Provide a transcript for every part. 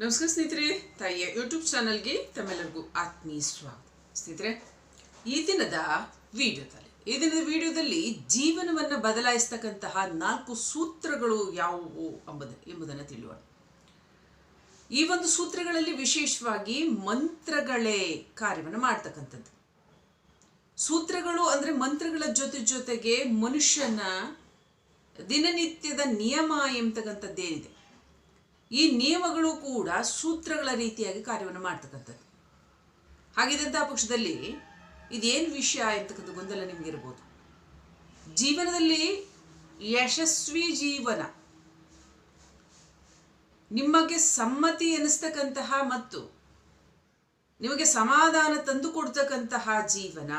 ನಮಸ್ಕಾರ ಸ್ನೇಹಿತರೆ, ತಾಯಿಯ ಯೂಟ್ಯೂಬ್ ಚಾನಲ್ಗೆ ತಮ್ಮೆಲ್ಲರಿಗೂ ಆತ್ಮೀಯ ಸ್ವಾಗತ. ಸ್ನೇಹಿತರೆ, ಈ ದಿನದ ವಿಡಿಯೋದಲ್ಲಿ, ಈ ದಿನದ ವಿಡಿಯೋದಲ್ಲಿ ಜೀವನವನ್ನು ಬದಲಾಯಿಸ್ತಕ್ಕಂತಹ ನಾಲ್ಕು ಸೂತ್ರಗಳು ಯಾವುವು ಎಂಬುದ ಎಂಬುದನ್ನು ತಿಳಿಯೋಣ. ಈ ಒಂದು ಸೂತ್ರಗಳಲ್ಲಿ ವಿಶೇಷವಾಗಿ ಮಂತ್ರಗಳೇ ಕಾರ್ಯವನ್ನು ಮಾಡ್ತಕ್ಕಂಥದ್ದು. ಸೂತ್ರಗಳು ಅಂದರೆ ಮಂತ್ರಗಳ ಜೊತೆ ಜೊತೆಗೆ ಮನುಷ್ಯನ ದಿನನಿತ್ಯದ ನಿಯಮ ಎಂಬತಕ್ಕಂಥದ್ದೇನಿದೆ ಈ ನಿಯಮಗಳು ಕೂಡ ಸೂತ್ರಗಳ ರೀತಿಯಾಗಿ ಕಾರ್ಯವನ್ನು ಮಾಡ್ತಕ್ಕಂಥದ್ದು. ಹಾಗಿದ್ದಂಥ ಪಕ್ಷದಲ್ಲಿ? ಇದೇನು ವಿಷಯ ಎಂತಕ್ಕಂಥ ಗೊಂದಲ ನಿಮಗಿರ್ಬೋದು ಜೀವನದಲ್ಲಿ ಯಶಸ್ವಿ ಜೀವನ, ನಿಮಗೆ ಸಮ್ಮತಿ ಎನಿಸ್ತಕ್ಕಂತಹ ಮತ್ತು ನಿಮಗೆ ಸಮಾಧಾನ ತಂದು ಕೊಡ್ತಕ್ಕಂತಹ ಜೀವನ,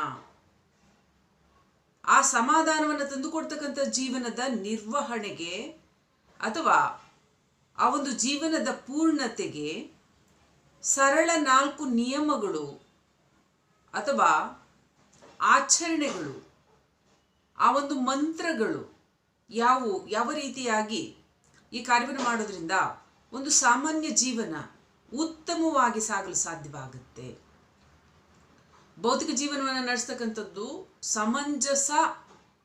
ಆ ಸಮಾಧಾನವನ್ನು ತಂದುಕೊಡ್ತಕ್ಕಂಥ ಜೀವನದ ನಿರ್ವಹಣೆಗೆ ಅಥವಾ ಆ ಒಂದು ಜೀವನದ ಪೂರ್ಣತೆಗೆ ಸರಳ ನಾಲ್ಕು ನಿಯಮಗಳು ಅಥವಾ ಆಚರಣೆಗಳು, ಆ ಒಂದು ಮಂತ್ರಗಳು ಯಾವು ಯಾವ ರೀತಿಯಾಗಿ ಈ ಕಾರ್ಯವನ್ನು ಮಾಡೋದ್ರಿಂದ ಒಂದು ಸಾಮಾನ್ಯ ಜೀವನ ಉತ್ತಮವಾಗಿ ಸಾಗಲು ಸಾಧ್ಯವಾಗುತ್ತೆ. ಭೌತಿಕ ಜೀವನವನ್ನು ನಡೆಸ್ತಕ್ಕಂಥದ್ದು ಸಮಂಜಸ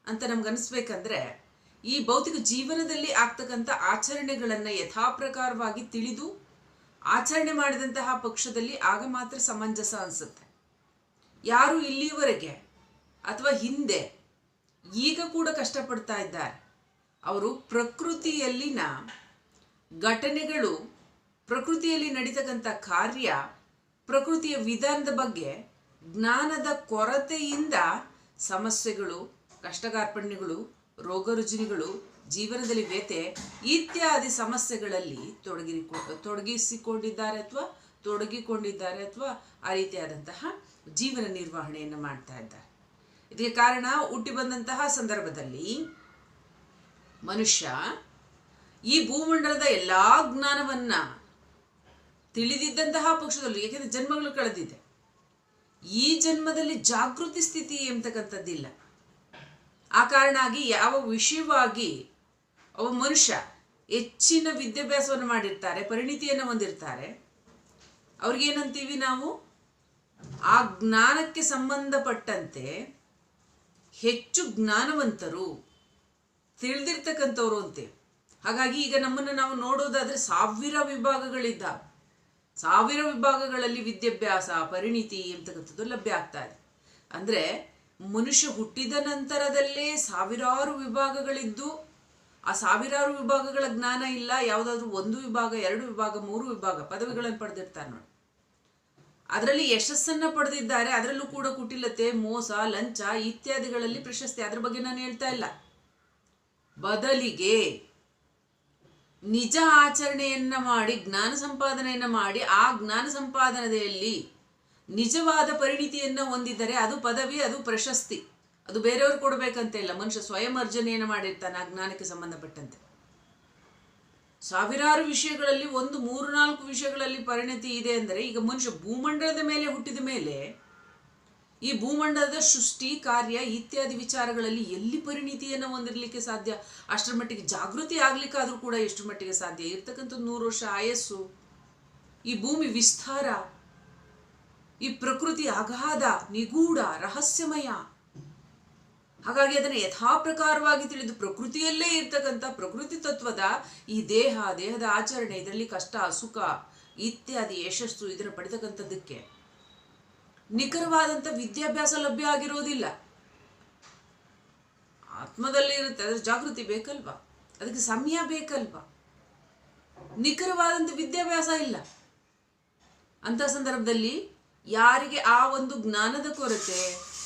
ಅಂತ ನಮ್ಗೆ ಅನಿಸ್ಬೇಕಂದ್ರೆ ಈ ಭೌತಿಕ ಜೀವನದಲ್ಲಿ ಆಗ್ತಕ್ಕಂಥ ಆಚರಣೆಗಳನ್ನು ಯಥಾಪ್ರಕಾರವಾಗಿ ತಿಳಿದು ಆಚರಣೆ ಮಾಡಿದಂತಹ ಪಕ್ಷದಲ್ಲಿ ಆಗ ಮಾತ್ರ ಸಮಂಜಸ ಅನಿಸುತ್ತೆ. ಯಾರು ಇಲ್ಲಿಯವರೆಗೆ ಅಥವಾ ಹಿಂದೆ ಈಗ ಕೂಡ ಕಷ್ಟಪಡ್ತಾ ಇದ್ದಾರೆ, ಅವರು ಪ್ರಕೃತಿಯಲ್ಲಿನ ಘಟನೆಗಳು, ಪ್ರಕೃತಿಯಲ್ಲಿ ನಡೀತಕ್ಕಂಥ ಕಾರ್ಯ, ಪ್ರಕೃತಿಯ ವಿಧಾನದ ಬಗ್ಗೆ ಜ್ಞಾನದ ಕೊರತೆಯಿಂದ ಸಮಸ್ಯೆಗಳು, ಕಷ್ಟಕಾರ್ಪಣ್ಯಗಳು ರೋಗ ರುಜಿನಗಳು ಜೀವನದಲ್ಲಿ ವ್ಯತೆ ಇತ್ಯಾದಿ ಸಮಸ್ಯೆಗಳಲ್ಲಿ ತೊಡಗಿ ತೊಡಗಿಸಿಕೊಂಡಿದ್ದಾರೆ ಅಥವಾ ತೊಡಗಿಕೊಂಡಿದ್ದಾರೆ ಅಥವಾ ಆ ರೀತಿಯಾದಂತಹ ಜೀವನ ನಿರ್ವಹಣೆಯನ್ನು ಮಾಡ್ತಾ ಇದ್ದಾರೆ. ಇದಕ್ಕೆ ಕಾರಣ ಹುಟ್ಟಿ ಬಂದಂತಹ ಸಂದರ್ಭದಲ್ಲಿ ಮನುಷ್ಯ ಈ ಭೂಮಂಡಲದ ಎಲ್ಲಾ ಜ್ಞಾನವನ್ನ ತಿಳಿದಿದ್ದಂತಹ ಪಕ್ಷದಲ್ಲಿ ಏಕೆಂದರೆ ಜನ್ಮಗಳು ಕಳೆದಿದೆ. ಈ ಜನ್ಮದಲ್ಲಿ ಜಾಗೃತಿ ಸ್ಥಿತಿ ಎಂಬತಕ್ಕಂಥದ್ದಿಲ್ಲ ಆ ಕಾರಣಾಗಿ ಯಾವ ವಿಷಯವಾಗಿ ಒಬ್ಬ ಮನುಷ್ಯ ಹೆಚ್ಚಿನ ವಿದ್ಯಾಭ್ಯಾಸವನ್ನು ಮಾಡಿರ್ತಾರೆ, ಪರಿಣಿತಿಯನ್ನು ಹೊಂದಿರ್ತಾರೆ, ಅವ್ರಿಗೇನಂತೀವಿ ನಾವು? ಆ ಜ್ಞಾನಕ್ಕೆ ಸಂಬಂಧಪಟ್ಟಂತೆ ಹೆಚ್ಚು ಜ್ಞಾನವಂತರು ತಿಳಿದಿರ್ತಕ್ಕಂಥವ್ರು ಅಂತೆ. ಹಾಗಾಗಿ ಈಗ ನಮ್ಮನ್ನು ನಾವು ನೋಡೋದಾದರೆ ಸಾವಿರ ವಿಭಾಗಗಳಿದ್ದ ಸಾವಿರ ವಿಭಾಗಗಳಲ್ಲಿ ವಿದ್ಯಾಭ್ಯಾಸ, ಪರಿಣಿತಿ ಎಂತಕ್ಕಂಥದ್ದು ಲಭ್ಯ ಆಗ್ತಾ ಇದೆ. ಅಂದರೆ ಮನುಷ್ಯ ಹುಟ್ಟಿದ ನಂತರದಲ್ಲೇ ಸಾವಿರಾರು ವಿಭಾಗಗಳಿದ್ದು, ಆ ಸಾವಿರಾರು ವಿಭಾಗಗಳ ಜ್ಞಾನ ಇಲ್ಲ. ಯಾವುದಾದ್ರೂ ಒಂದು ವಿಭಾಗ, ಎರಡು ವಿಭಾಗ, ಮೂರು ವಿಭಾಗ ಪದವಿಗಳನ್ನು ಪಡೆದಿರ್ತಾರೆ ನೋಡಿ. ಅದರಲ್ಲಿ ಯಶಸ್ಸನ್ನು ಪಡೆದಿದ್ದಾರೆ. ಅದರಲ್ಲೂ ಕೂಡ ಕುಟಿಲತೆ, ಮೋಸ, ಲಂಚ ಇತ್ಯಾದಿಗಳಲ್ಲಿ ಪ್ರಶಸ್ತಿ. ಅದ್ರ ಬಗ್ಗೆ ನಾನು ಹೇಳ್ತಾ ಇಲ್ಲ. ಬದಲಿಗೆ ನಿಜ ಆಚರಣೆಯನ್ನ ಮಾಡಿ, ಜ್ಞಾನ ಸಂಪಾದನೆಯನ್ನ ಮಾಡಿ, ಆ ಜ್ಞಾನ ಸಂಪಾದನೆಯಲ್ಲಿ ನಿಜವಾದ ಪರಿಣಿತಿಯನ್ನು ಹೊಂದಿದರೆ ಅದು ಪದವಿ, ಅದು ಪ್ರಶಸ್ತಿ. ಅದು ಬೇರೆಯವ್ರು ಕೊಡಬೇಕಂತ ಇಲ್ಲ. ಮನುಷ್ಯ ಸ್ವಯಂ ಅರ್ಜನೆಯನ್ನು ಮಾಡಿರ್ತಾನೆ, ಆ ಜ್ಞಾನಕ್ಕೆ ಸಂಬಂಧಪಟ್ಟಂತೆ. ಸಾವಿರಾರು ವಿಷಯಗಳಲ್ಲಿ ಒಂದು, ಮೂರು, ನಾಲ್ಕು ವಿಷಯಗಳಲ್ಲಿ ಪರಿಣತಿ ಇದೆ ಅಂದರೆ ಈಗ ಮನುಷ್ಯ ಭೂಮಂಡಲದ ಮೇಲೆ ಹುಟ್ಟಿದ ಮೇಲೆ ಈ ಭೂಮಂಡಲದ ಸೃಷ್ಟಿ, ಕಾರ್ಯ ಇತ್ಯಾದಿ ವಿಚಾರಗಳಲ್ಲಿ ಎಲ್ಲಿ ಪರಿಣಿತಿಯನ್ನು ಹೊಂದಿರಲಿಕ್ಕೆ ಸಾಧ್ಯ? ಅಷ್ಟರ ಮಟ್ಟಿಗೆ ಜಾಗೃತಿ ಆಗ್ಲಿಕ್ಕಾದ್ರೂ ಕೂಡ ಎಷ್ಟು ಮಟ್ಟಿಗೆ ಸಾಧ್ಯ? ಇರ್ತಕ್ಕಂಥ ನೂರು ವರ್ಷ ಆಯಸ್ಸು. ಈ ಭೂಮಿ ವಿಸ್ತಾರ. ಈ ಪ್ರಕೃತಿ ಅಗಾಧ, ನಿಗೂಢ, ರಹಸ್ಯಮಯ. ಹಾಗಾಗಿ ಅದನ್ನು ಯಥಾಪ್ರಕಾರವಾಗಿ ತಿಳಿದು ಪ್ರಕೃತಿಯಲ್ಲೇ ಇರ್ತಕ್ಕಂಥ ಪ್ರಕೃತಿ ತತ್ವದ ಈ ದೇಹ, ದೇಹದ ಆಚರಣೆ, ಇದರಲ್ಲಿ ಕಷ್ಟ, ಸುಖ ಇತ್ಯಾದಿ ಯಶಸ್ಸು ಇದನ್ನು ಪಡೆತಕ್ಕಂಥದ್ದಕ್ಕೆ. ನಿಖರವಾದಂಥ ವಿದ್ಯಾಭ್ಯಾಸ ಲಭ್ಯ ಆಗಿರೋದಿಲ್ಲ. ಆತ್ಮದಲ್ಲಿ ಇರುತ್ತೆ, ಅದರ ಜಾಗೃತಿ ಬೇಕಲ್ವಾ? ಅದಕ್ಕೆ ಸಮಯ ಬೇಕಲ್ವಾ? ನಿಖರವಾದಂಥ ವಿದ್ಯಾಭ್ಯಾಸ ಇಲ್ಲ. ಅಂತ ಸಂದರ್ಭದಲ್ಲಿ ಯಾರಿಗೆ ಆ ಒಂದು ಜ್ಞಾನದ ಕೊರತೆ,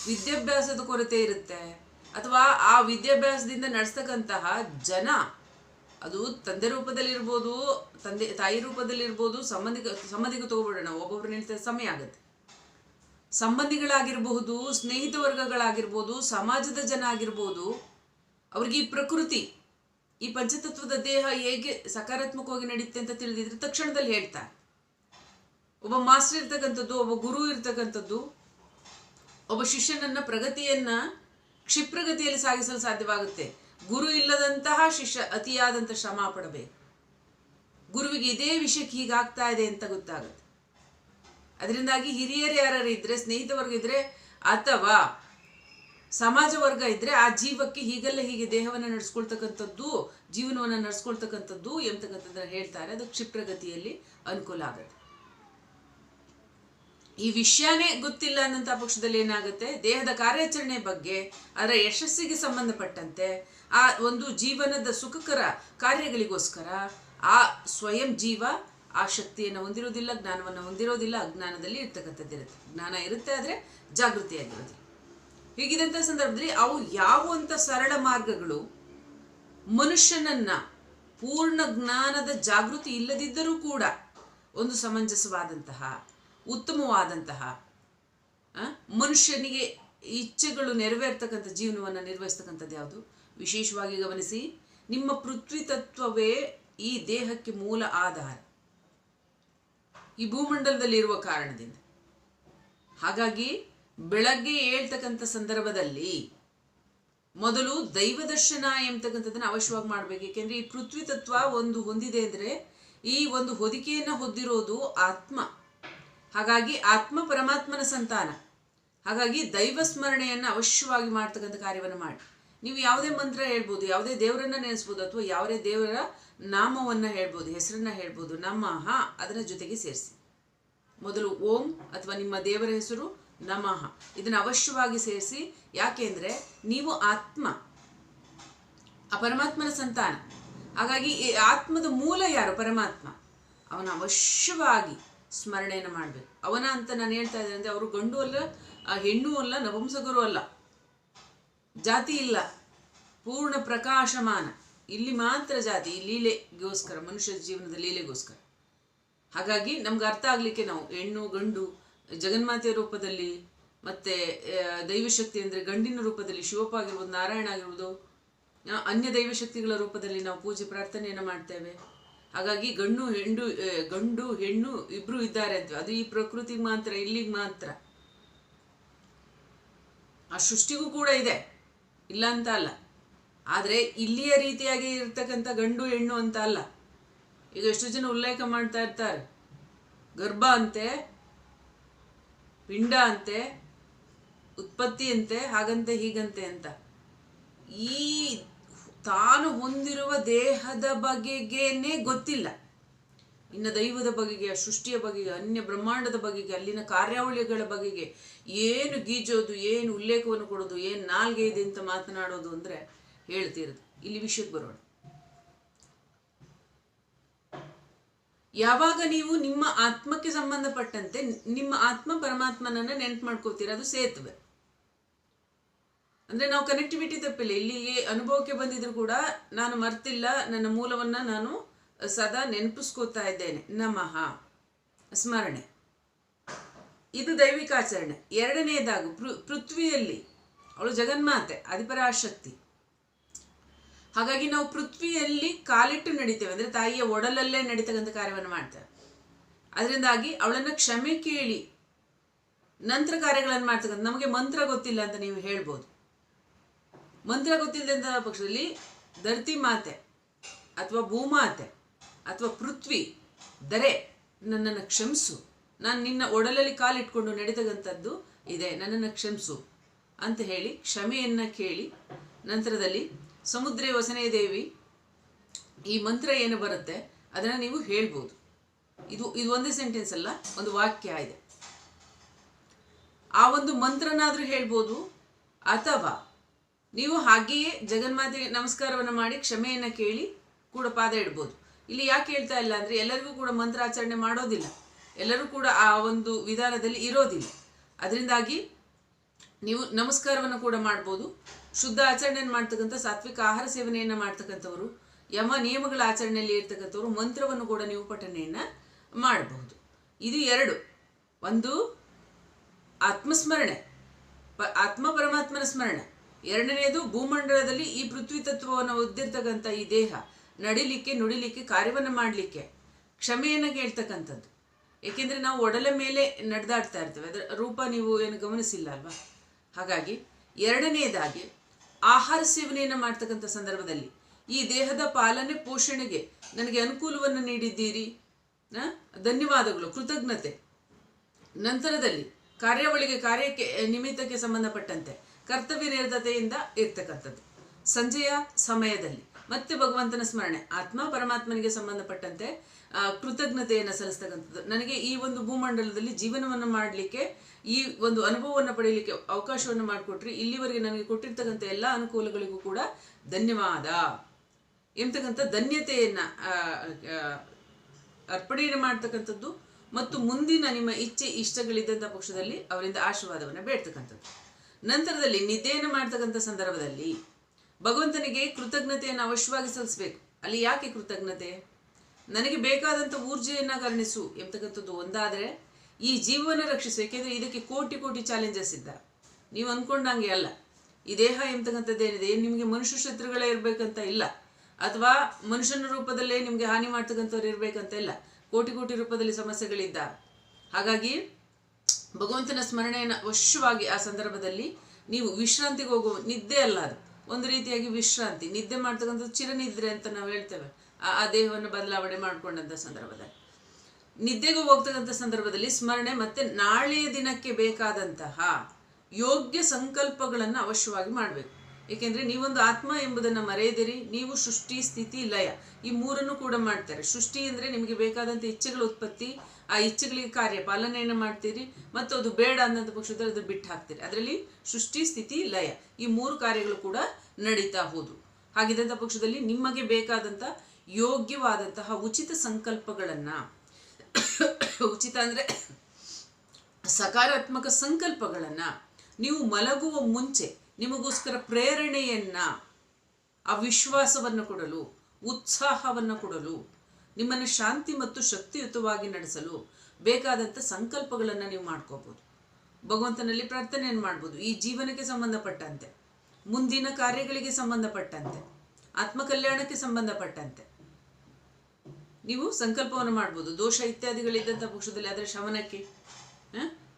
ವಿದ್ಯಾಭ್ಯಾಸದ ಕೊರತೆ ಇರುತ್ತೆ? ಅಥವಾ ಆ ವಿದ್ಯಾಭ್ಯಾಸದಿಂದ ನಡೆಸ್ತಕ್ಕಂತಹ ಜನ, ಅದು ತಂದೆ ರೂಪದಲ್ಲಿರ್ಬೋದು, ತಂದೆ, ತಾಯಿ ರೂಪದಲ್ಲಿರ್ಬೋದು, ಸಂಬಂಧಿಕ ಸಂಬಂಧಿಕ ತಗೋಬಿಡೋಣ ಒಬ್ಬೊಬ್ರು ನಿಲ್ತ ಸಮಯ ಆಗುತ್ತೆ. ಸಂಬಂಧಿಗಳಾಗಿರಬಹುದು ಸ್ನೇಹಿತ ವರ್ಗಗಳಾಗಿರ್ಬೋದು ಸಮಾಜದ ಜನ ಆಗಿರ್ಬೋದು, ಅವ್ರಿಗೆ ಈ ಪ್ರಕೃತಿ, ಈ ಪಂಚತತ್ವದ ದೇಹ ಹೇಗೆ ಸಕಾರಾತ್ಮಕವಾಗಿ ನಡೆಯುತ್ತೆ ಅಂತ ತಿಳಿದಿದ್ರೆ ತಕ್ಷಣದಲ್ಲಿ ಹೇಳ್ತಾರೆ. ಒಬ್ಬ ಮಾಸ್ಟರ್ ಇರ್ತಕ್ಕಂಥದ್ದು, ಒಬ್ಬ ಗುರು ಇರ್ತಕ್ಕಂಥದ್ದು, ಒಬ್ಬ ಶಿಷ್ಯನನ್ನ ಪ್ರಗತಿಯನ್ನ ಕ್ಷಿಪ್ರಗತಿಯಲ್ಲಿ ಸಾಗಿಸಲು ಸಾಧ್ಯವಾಗುತ್ತೆ. ಗುರು ಇಲ್ಲದಂತಹ ಶಿಷ್ಯ ಅತಿಯಾದಂಥ ಶ್ರಮ ಪಡಬೇಕು. ಗುರುವಿಗೆ ಇದೇ ವಿಷಯಕ್ಕೆ ಹೀಗಾಗ್ತಾ ಇದೆ ಅಂತ ಗೊತ್ತಾಗುತ್ತೆ. ಅದರಿಂದಾಗಿ ಹಿರಿಯರು ಯಾರು ಇದ್ರೆ, ಸ್ನೇಹಿತ ವರ್ಗ ಇದ್ರೆ, ಅಥವಾ ಸಮಾಜ ವರ್ಗ ಇದ್ರೆ ಆ ಜೀವಕ್ಕೆ ಹೀಗೆಲ್ಲ ಹೀಗೆ ದೇಹವನ್ನು ನಡೆಸ್ಕೊಳ್ತಕ್ಕಂಥದ್ದು, ಜೀವನವನ್ನು ನಡೆಸ್ಕೊಳ್ತಕ್ಕಂಥದ್ದು ಎಂಬತಕ್ಕಂಥದ್ದನ್ನ ಹೇಳ್ತಾರೆ, ಅದು ಕ್ಷಿಪ್ರಗತಿಯಲ್ಲಿ ಅನುಕೂಲ ಆಗುತ್ತೆ. ಈ ವಿಷಯನೇ ಗೊತ್ತಿಲ್ಲ ಅನ್ನಂಥ ಪಕ್ಷದಲ್ಲಿ ಏನಾಗುತ್ತೆ? ದೇಹದ ಕಾರ್ಯಾಚರಣೆ ಬಗ್ಗೆ, ಅದರ ಯಶಸ್ಸಿಗೆ ಸಂಬಂಧಪಟ್ಟಂತೆ, ಆ ಒಂದು ಜೀವನದ ಸುಖಕರ ಕಾರ್ಯಗಳಿಗೋಸ್ಕರ ಆ ಸ್ವಯಂ ಜೀವ, ಆ ಶಕ್ತಿಯನ್ನು ಹೊಂದಿರೋದಿಲ್ಲ ಜ್ಞಾನವನ್ನು ಹೊಂದಿರೋದಿಲ್ಲ ಅಜ್ಞಾನದಲ್ಲಿ ಇರ್ತಕ್ಕಂಥದ್ದಿರುತ್ತೆ ಜ್ಞಾನ ಇರುತ್ತೆ ಆದರೆ ಜಾಗೃತಿಯಾಗಿರೋದಿಲ್ಲ ಹೀಗಿದಂಥ ಸಂದರ್ಭದಲ್ಲಿ ಅವು ಯಾವ ಅಂತ ಸರಳ ಮಾರ್ಗಗಳು, ಮನುಷ್ಯನನ್ನ ಪೂರ್ಣ ಜ್ಞಾನದ ಜಾಗೃತಿ ಇಲ್ಲದಿದ್ದರೂ ಕೂಡ ಒಂದು ಸಮಂಜಸವಾದಂತಹ ಉತ್ತಮವಾದಂತಹ ಮನುಷ್ಯನಿಗೆ ಇಚ್ಛೆಗಳು ನೆರವೇರ್ತಕ್ಕಂಥ ಜೀವನವನ್ನು ನಿರ್ವಹಿಸ್ತಕ್ಕಂಥದ್ದು ಯಾವುದು? ವಿಶೇಷವಾಗಿ ಗಮನಿಸಿ, ನಿಮ್ಮ ಪೃಥ್ವಿ ತತ್ವವೇ ಈ ದೇಹಕ್ಕೆ ಮೂಲ ಆಧಾರ. ಈ ಭೂಮಂಡಲದಲ್ಲಿ ಇರುವ ಕಾರಣದಿಂದ. ಹಾಗಾಗಿ, ಬೆಳಗ್ಗೆ ಹೇಳ್ತಕ್ಕಂಥ ಸಂದರ್ಭದಲ್ಲಿ ಮೊದಲು ದೈವ ದರ್ಶನ ಎಂಬತಕ್ಕಂಥದ್ದನ್ನ ಅವಶ್ಯವಾಗಿ ಮಾಡಬೇಕು. ಏಕೆಂದ್ರೆ ಈ ಪೃಥ್ವಿ ತತ್ವ ಒಂದು ಹೊಂದಿದೆ ಅಂದರೆ ಈ ಒಂದು ಹೊದಿಕೆಯನ್ನು ಹೊದ್ದಿರೋದು ಆತ್ಮ. ಹಾಗಾಗಿ ಆತ್ಮ ಪರಮಾತ್ಮನ ಸಂತಾನ. ಹಾಗಾಗಿ ದೈವ ಸ್ಮರಣೆಯನ್ನು ಅವಶ್ಯವಾಗಿ ಮಾಡ್ತಕ್ಕಂಥ ಕಾರ್ಯವನ್ನು ಮಾಡಿ. ನೀವು ಯಾವುದೇ ಮಂತ್ರ ಹೇಳ್ಬೋದು, ಯಾವುದೇ ದೇವರನ್ನ ನೆನೆಸ್ಬೋದು ಅಥವಾ ಯಾವುದೇ ದೇವರ ನಾಮವನ್ನು ಹೇಳ್ಬೋದು, ಹೆಸರನ್ನ ಹೇಳ್ಬೋದು ನಮಃ ಅದರ ಜೊತೆಗೆ ಸೇರಿಸಿ. ಮೊದಲು ಓಂ ಅಥವಾ ನಿಮ್ಮ ದೇವರ ಹೆಸರು ನಮಃ. ಇದನ್ನು ಅವಶ್ಯವಾಗಿ ಸೇರಿಸಿ ಯಾಕೆಂದರೆ ನೀವು ಆತ್ಮ ಆ ಪರಮಾತ್ಮನ ಸಂತಾನ. ಹಾಗಾಗಿ ಈ ಆತ್ಮದ ಮೂಲ ಯಾರು? ಪರಮಾತ್ಮ. ಅವನ ಅವಶ್ಯವಾಗಿ ಸ್ಮರಣೆಯನ್ನು ಮಾಡಬೇಕು. ಅವನ ಅಂತ ನಾನು ಹೇಳ್ತಾ ಇದ್ದೇನೆ ಅಂದರೆ, ಅವರು ಗಂಡು ಅಲ್ಲ ಹೆಣ್ಣು ಅಲ್ಲ, ನಪುಂಸಕರು ಅಲ್ಲ. ಜಾತಿ ಇಲ್ಲ. ಪೂರ್ಣ ಪ್ರಕಾಶಮಾನ. ಇಲ್ಲಿ ಮಾತ್ರ ಜಾತಿ, ಈ ಲೀಲೆಗೋಸ್ಕರ, ಮನುಷ್ಯ ಜೀವನದ ಲೀಲೆಗೋಸ್ಕರ. ಹಾಗಾಗಿ ನಮ್ಗೆ ಅರ್ಥ ಆಗಲಿಕ್ಕೆ ನಾವು ಹೆಣ್ಣು, ಗಂಡು, ಜಗನ್ಮಾತೆಯ ರೂಪದಲ್ಲಿ, ಮತ್ತೆ ದೈವಶಕ್ತಿ ಅಂದರೆ ಗಂಡಿನ ರೂಪದಲ್ಲಿ ಶಿವಪ್ಪ ಆಗಿರ್ಬೋದು, ನಾರಾಯಣ ಆಗಿರ್ಬೋದು ಅನ್ಯ ದೈವಶಕ್ತಿಗಳ ರೂಪದಲ್ಲಿ ನಾವು ಪೂಜೆ, ಪ್ರಾರ್ಥನೆಯನ್ನು ಮಾಡ್ತೇವೆ. ಹಾಗಾಗಿ ಗಂಡು ಹೆಣ್ಣು ಗಂಡು, ಹೆಣ್ಣು ಇಬ್ರು ಇದ್ದಾರೆ ಅಂತ ಅದು ಈ ಪ್ರಕೃತಿಗೆ ಮಾತ್ರ, ಇಲ್ಲಿಗೆ ಮಾತ್ರ. ಆ ಸೃಷ್ಟಿಗೂ ಕೂಡ ಇದೆ. ಇಲ್ಲ ಅಂತ ಅಲ್ಲ. ಆದರೆ ಇಲ್ಲಿಯ ರೀತಿಯಾಗಿ ಇರ್ತಕ್ಕಂಥ ಗಂಡು, ಹೆಣ್ಣು ಅಂತ ಅಲ್ಲ. ಈಗ ಎಷ್ಟು ಜನ ಉಲ್ಲೇಖ ಮಾಡ್ತಾ ಇರ್ತಾರೆ. ಗರ್ಭ ಅಂತೆ, ಪಿಂಡ ಅಂತೆ, ಉತ್ಪತ್ತಿ ಅಂತೆ, ಹಾಗಂತೆ, ಹೀಗಂತೆ ಅಂತ. ಈ ತಾನು ಹೊಂದಿರುವ ದೇಹದ ಬಗೆಗೇನೆ ಗೊತ್ತಿಲ್ಲ. ಇನ್ನು ದೈವದ ಬಗೆಗೆ, ಸೃಷ್ಟಿಯ ಬಗೆಗೆ, ಅನ್ಯ ಬ್ರಹ್ಮಾಂಡದ ಬಗೆಗೆ, ಅಲ್ಲಿನ ಕಾರ್ಯಾವಳಿಗಳ ಬಗೆಗೆ ಏನು ಗೀಜೋದು, ಏನು ಉಲ್ಲೇಖವನ್ನು ಕೊಡೋದು, ಏನು ನಾಲ್ಗೆ ಇದೆ ಅಂತ ಮಾತನಾಡೋದು ಅಂದರೆ ಹೇಳ್ತಿರೋದು. ಇಲ್ಲಿ ವಿಷಯಕ್ಕೆ ಬರೋಣ. ಯಾವಾಗ ನೀವು ನಿಮ್ಮ ಆತ್ಮಕ್ಕೆ ಸಂಬಂಧಪಟ್ಟಂತೆ ನಿಮ್ಮ ಆತ್ಮ ಪರಮಾತ್ಮನನ್ನ ನೆನ್ಪು ಮಾಡ್ಕೋತೀರ ಅದು ಸೇತುವೆ. ಅಂದ್ರೆ ನಾವು ಕನೆಕ್ಟಿವಿಟಿ ತಪ್ಪಿಲ್ಲ. ಇಲ್ಲಿಗೆ ಅನುಭವಕ್ಕೆ ಬಂದಿದ್ರು ಕೂಡ ನಾನು ಮರ್ತಿಲ್ಲ. ನನ್ನ ಮೂಲವನ್ನ ನಾನು ಸದಾ ನೆನಪಿಸ್ಕೋತಾ ಇದ್ದೇನೆ. ನಮಃ. ಸ್ಮರಣೆ. ಇದು ದೈವಿಕ ಆಚರಣೆ. ಎರಡನೆಯದಾಗು ಪೃ- ಪೃಥ್ವಿಯಲ್ಲಿ ಅವಳು ಜಗನ್ಮಾತೆ, ಅಧಿಪರಾಶಕ್ತಿ. ಹಾಗಾಗಿ ನಾವು ಪೃಥ್ವಿಯಲ್ಲಿ ಕಾಲಿಟ್ಟು ನಡಿತೇವೆ. ಅಂದ್ರೆ ತಾಯಿಯ ಒಡಲಲ್ಲೇ ನಡೀತಕ್ಕಂಥ ಕಾರ್ಯವನ್ನು ಮಾಡ್ತೇವೆ. ಅದರಿಂದಾಗಿ ಅವಳನ್ನ ಕ್ಷಮೆ ಕೇಳಿ ನಂತರ ಕಾರ್ಯಗಳನ್ನು ಮಾಡ್ತಕ್ಕಂಥ, ನಮಗೆ ಮಂತ್ರ ಗೊತ್ತಿಲ್ಲ ಅಂತ ನೀವು ಹೇಳ್ಬೋದು. ಮಂತ್ರ ಗೊತ್ತಿಲ್ಲದಂತಹ ಪಕ್ಷದಲ್ಲಿ ಧರ್ತಿ ಮಾತೆ ಅಥವಾ ಭೂಮಾತೆ ಅಥವಾ ಪೃಥ್ವಿ, ದರೆ ನನ್ನನ್ನು ಕ್ಷಮಿಸು. ನಾನು ನಿನ್ನ ಒಡಲಲ್ಲಿ ಕಾಲಿಟ್ಕೊಂಡು ನಡೀತಕ್ಕಂಥದ್ದು ಇದೆ, ನನ್ನನ್ನು ಕ್ಷಮಿಸು ಅಂತ ಹೇಳಿ ಕ್ಷಮೆಯನ್ನು ಕೇಳಿ ನಂತರದಲ್ಲಿ ಸಮುದ್ರ ವಸನೇ ದೇವಿ ಈ ಮಂತ್ರ ಏನು ಬರುತ್ತೆ ಅದನ್ನು ನೀವು ಹೇಳ್ಬೋದು. ಇದು ಇದು ಒಂದೇ ಸೆಂಟೆನ್ಸ್ ಅಲ್ಲ, ಒಂದು ವಾಕ್ಯ ಇದೆ. ಆ ಒಂದು ಮಂತ್ರನಾದರೂ ಹೇಳ್ಬೋದು ಅಥವಾ ನೀವು ಹಾಗೆಯೇ ಜಗನ್ಮಾತೆಗೆ ನಮಸ್ಕಾರವನ್ನು ಮಾಡಿ ಕ್ಷಮೆಯನ್ನು ಕೇಳಿ ಕೂಡ ಪಾದ ಇಡ್ಬೋದು. ಇಲ್ಲಿ ಯಾಕೆ ಹೇಳ್ತಾ ಇಲ್ಲ ಅಂದರೆ ಎಲ್ಲರಿಗೂ ಕೂಡ ಮಂತ್ರಾಚರಣೆ ಮಾಡೋದಿಲ್ಲ. ಎಲ್ಲರೂ ಕೂಡ ಆ ಒಂದು ವಿಧಾನದಲ್ಲಿ ಇರೋದಿಲ್ಲ. ಅದರಿಂದಾಗಿ ನೀವು ನಮಸ್ಕಾರವನ್ನು ಕೂಡ ಮಾಡ್ಬೋದು. ಶುದ್ಧ ಆಚರಣೆಯನ್ನು ಮಾಡ್ತಕ್ಕಂಥ ಸಾತ್ವಿಕ ಆಹಾರ ಸೇವನೆಯನ್ನು ಮಾಡ್ತಕ್ಕಂಥವರು, ಯಮ ನಿಯಮಗಳ ಆಚರಣೆಯಲ್ಲಿ ಇರ್ತಕ್ಕಂಥವ್ರು ಮಂತ್ರವನ್ನು ಕೂಡ ನೀವು ಪಠನೆಯನ್ನು ಮಾಡಬಹುದು ಇದು ಎರಡು. ಒಂದು, ಆತ್ಮಸ್ಮರಣೆ. ಆತ್ಮ ಪರಮಾತ್ಮನ ಸ್ಮರಣೆ. ಎರಡನೆಯದು, ಭೂಮಂಡಲದಲ್ಲಿ ಈ ಪೃಥ್ವಿ ತತ್ವವನ್ನು ಒದ್ದಿರ್ತಕ್ಕಂಥ ಈ ದೇಹ, ನಡಿಲಿಕ್ಕೆ, ನುಡಿಲಿಕ್ಕೆ, ಕಾರ್ಯವನ್ನು ಮಾಡಲಿಕ್ಕೆ ಕ್ಷಮೆಯನ್ನು ಕೇಳ್ತಕ್ಕಂಥದ್ದು. ಏಕೆಂದರೆ ನಾವು ಒಡಲ ಮೇಲೆ ನಡೆದಾಡ್ತಾ ಇರ್ತೇವೆ. ಅದರ ರೂಪ ನೀವು ಏನು ಗಮನಿಸಿಲ್ಲ ಅಲ್ವಾ? ಹಾಗಾಗಿ ಎರಡನೆಯದಾಗಿ ಆಹಾರ ಸೇವನೆಯನ್ನು ಮಾಡ್ತಕ್ಕಂಥ ಸಂದರ್ಭದಲ್ಲಿ ಈ ದೇಹದ ಪಾಲನೆ, ಪೋಷಣೆಗೆ ನನಗೆ ಅನುಕೂಲವನ್ನು ನೀಡಿದ್ದೀರಿ? ಧನ್ಯವಾದಗಳು, ಕೃತಜ್ಞತೆ. ನಂತರದಲ್ಲಿ ಕಾರ್ಯವಳಿಗೆ, ಕಾರ್ಯಕ್ಕೆ, ನಿಮಿತ್ತಕ್ಕೆ ಸಂಬಂಧಪಟ್ಟಂತೆ ಕರ್ತವ್ಯ ನಿರತತೆಯಿಂದ ಇರ್ತಕ್ಕಂಥದ್ದು. ಸಂಜೆಯ ಸಮಯದಲ್ಲಿ. ಮತ್ತೆ ಭಗವಂತನ ಸ್ಮರಣೆ. ಆತ್ಮ ಪರಮಾತ್ಮನಿಗೆ ಸಂಬಂಧಪಟ್ಟಂತೆ ಕೃತಜ್ಞತೆಯನ್ನು ಸಲ್ಲಿಸ್ತಕ್ಕಂಥದ್ದು. ನನಗೆ ಈ ಒಂದು ಭೂಮಂಡಲದಲ್ಲಿ ಜೀವನವನ್ನು ಮಾಡಲಿಕ್ಕೆ, ಈ ಒಂದು ಅನುಭವವನ್ನು ಪಡೆಯಲಿಕ್ಕೆ ಅವಕಾಶವನ್ನು ಮಾಡಿಕೊಟ್ರಿ. ಇಲ್ಲಿವರೆಗೆ ನನಗೆ ಕೊಟ್ಟಿರ್ತಕ್ಕಂಥ ಎಲ್ಲ ಅನುಕೂಲಗಳಿಗೂ ಕೂಡ ಧನ್ಯವಾದ. ಎಂತಕ್ಕಂಥ ಧನ್ಯತೆಯನ್ನು ಅರ್ಪಣೆಯನ್ನು ಮಾಡ್ತಕ್ಕಂಥದ್ದು. ಮತ್ತು ಮುಂದಿನ ನಿಮ್ಮ ಇಚ್ಛೆ, ಇಷ್ಟಗಳಿದ್ದಂಥ ಪಕ್ಷದಲ್ಲಿ ಅವರಿಂದ ಆಶೀರ್ವಾದವನ್ನು ಬೇಡ್ತಕ್ಕಂಥದ್ದು. ನಂತರದಲ್ಲಿ ನಿದ್ದೆಯನ್ನು ಮಾಡ್ತಕ್ಕಂಥ ಸಂದರ್ಭದಲ್ಲಿ ಭಗವಂತನಿಗೆ ಕೃತಜ್ಞತೆಯನ್ನು ಅವಶ್ಯವಾಗಿ ಸಲ್ಲಿಸಬೇಕು. ಅಲ್ಲಿ ಯಾಕೆ ಕೃತಜ್ಞತೆ? ನನಗೆ ಬೇಕಾದಂಥ ಊರ್ಜೆಯನ್ನು ಕರುಣಿಸು ಎಂಬತಕ್ಕಂಥದ್ದು ಒಂದಾದರೆ ಈ ಜೀವವನ್ನು ರಕ್ಷಿಸು. ಏಕೆಂದರೆ ಇದಕ್ಕೆ ಕೋಟಿ ಕೋಟಿ ಚಾಲೆಂಜಸ್ ಇದ್ದ. ನೀವು ಅಂದ್ಕೊಂಡಂಗೆ ಅಲ್ಲ. ಈ ದೇಹ ಎಂಬತಕ್ಕಂಥದ್ದೇನಿದೆ ನಿಮಗೆ ಮನುಷ್ಯ ಶತ್ರುಗಳೇ ಇರಬೇಕಂತ ಇಲ್ಲ. ಅಥವಾ ಮನುಷ್ಯನ ರೂಪದಲ್ಲೇ ನಿಮಗೆ ಹಾನಿ ಮಾಡ್ತಕ್ಕಂಥವ್ರು ಇರಬೇಕಂತ ಇಲ್ಲ. ಕೋಟಿ ಕೋಟಿ ರೂಪದಲ್ಲಿ ಸಮಸ್ಯೆಗಳಿದ್ದ. ಹಾಗಾಗಿ ಭಗವಂತನ ಸ್ಮರಣೆಯನ್ನು ಅವಶ್ಯವಾಗಿ ಆ ಸಂದರ್ಭದಲ್ಲಿ ನೀವು ವಿಶ್ರಾಂತಿಗೆ ಹೋಗುವ ನಿದ್ದೆ ಅಲ್ಲ ಅದು. ಒಂದು ರೀತಿಯಾಗಿ ವಿಶ್ರಾಂತಿ, ನಿದ್ದೆ ಮಾಡ್ತಕ್ಕಂಥದ್ದು ಚಿರನಿದ್ರೆ ಅಂತ ನಾವು ಹೇಳ್ತೇವೆ. ಆ ಆ ದೇಹವನ್ನು ಬದಲಾವಣೆ ಮಾಡಿಕೊಂಡಂಥ ಸಂದರ್ಭದಲ್ಲಿ. ನಿದ್ದೆಗೂ ಹೋಗ್ತಕ್ಕಂಥ ಸಂದರ್ಭದಲ್ಲಿ ಸ್ಮರಣೆ ಮತ್ತೆ ನಾಳೆಯ ದಿನಕ್ಕೆ ಬೇಕಾದಂತಹ ಯೋಗ್ಯ ಸಂಕಲ್ಪಗಳನ್ನು ಅವಶ್ಯವಾಗಿ ಮಾಡಬೇಕು. ಏಕೆಂದರೆ ನೀವೊಂದು ಆತ್ಮ ಎಂಬುದನ್ನು ಮರೆಯದಿರಿ, ನೀವು ಸೃಷ್ಟಿ ಸ್ಥಿತಿ ಲಯ. ಈ ಮೂರನ್ನು ಕೂಡ ಮಾಡ್ತಾರೆ. ಸೃಷ್ಟಿ ಅಂದರೆ ನಿಮಗೆ ಬೇಕಾದಂಥ ಇಚ್ಛೆಗಳ ಉತ್ಪತ್ತಿ ಆ ಇಚ್ಛೆಗಳಿಗೆ ಕಾರ್ಯ ಪಾಲನೆಯನ್ನು ಮಾಡ್ತೀರಿ ಮತ್ತು ಅದು ಬೇಡ ಅನ್ನೋದು ಪಕ್ಷದಲ್ಲಿ ಅದು ಬಿಟ್ಟು ಹಾಕ್ತೀರಿ. ಅದರಲ್ಲಿ ಸೃಷ್ಟಿ, ಸ್ಥಿತಿ, ಲಯ ಈ ಮೂರು ಕಾರ್ಯಗಳು ಕೂಡ ನಡೀತಾ ಹೋದವು ಹಾಗಿದ್ದಂಥ ಪಕ್ಷದಲ್ಲಿ ನಿಮಗೆ ಬೇಕಾದಂಥ ಯೋಗ್ಯವಾದಂತಹ ಉಚಿತ ಸಂಕಲ್ಪಗಳನ್ನು ಉಚಿತ ಅಂದರೆ ಸಕಾರಾತ್ಮಕ ಸಂಕಲ್ಪಗಳನ್ನು ನೀವು ಮಲಗುವ ಮುಂಚೆ ನಿಮಗೋಸ್ಕರ ಪ್ರೇರಣೆಯನ್ನು, ಆ ವಿಶ್ವಾಸವನ್ನು ಕೊಡಲು, ಉತ್ಸಾಹವನ್ನು ಕೊಡಲು ನಿಮ್ಮನ್ನು ಶಾಂತಿ ಮತ್ತು ಶಕ್ತಿಯುತವಾಗಿ ನಡೆಸಲು ಬೇಕಾದಂಥ ಸಂಕಲ್ಪಗಳನ್ನು ನೀವು ಮಾಡ್ಕೋಬೋದು. ಭಗವಂತನಲ್ಲಿ ಪ್ರಾರ್ಥನೆಯನ್ನು ಮಾಡ್ಬೋದು. ಈ ಜೀವನಕ್ಕೆ ಸಂಬಂಧಪಟ್ಟಂತೆ, ಮುಂದಿನ ಕಾರ್ಯಗಳಿಗೆ ಸಂಬಂಧಪಟ್ಟಂತೆ, ಆತ್ಮಕಲ್ಯಾಣಕ್ಕೆ ಸಂಬಂಧಪಟ್ಟಂತೆ ನೀವು ಸಂಕಲ್ಪವನ್ನು ಮಾಡ್ಬೋದು. ದೋಷ ಇತ್ಯಾದಿಗಳಿದ್ದಂಥ ಪಕ್ಷದಲ್ಲಿ ಆದರೆ ಶಮನಕ್ಕೆ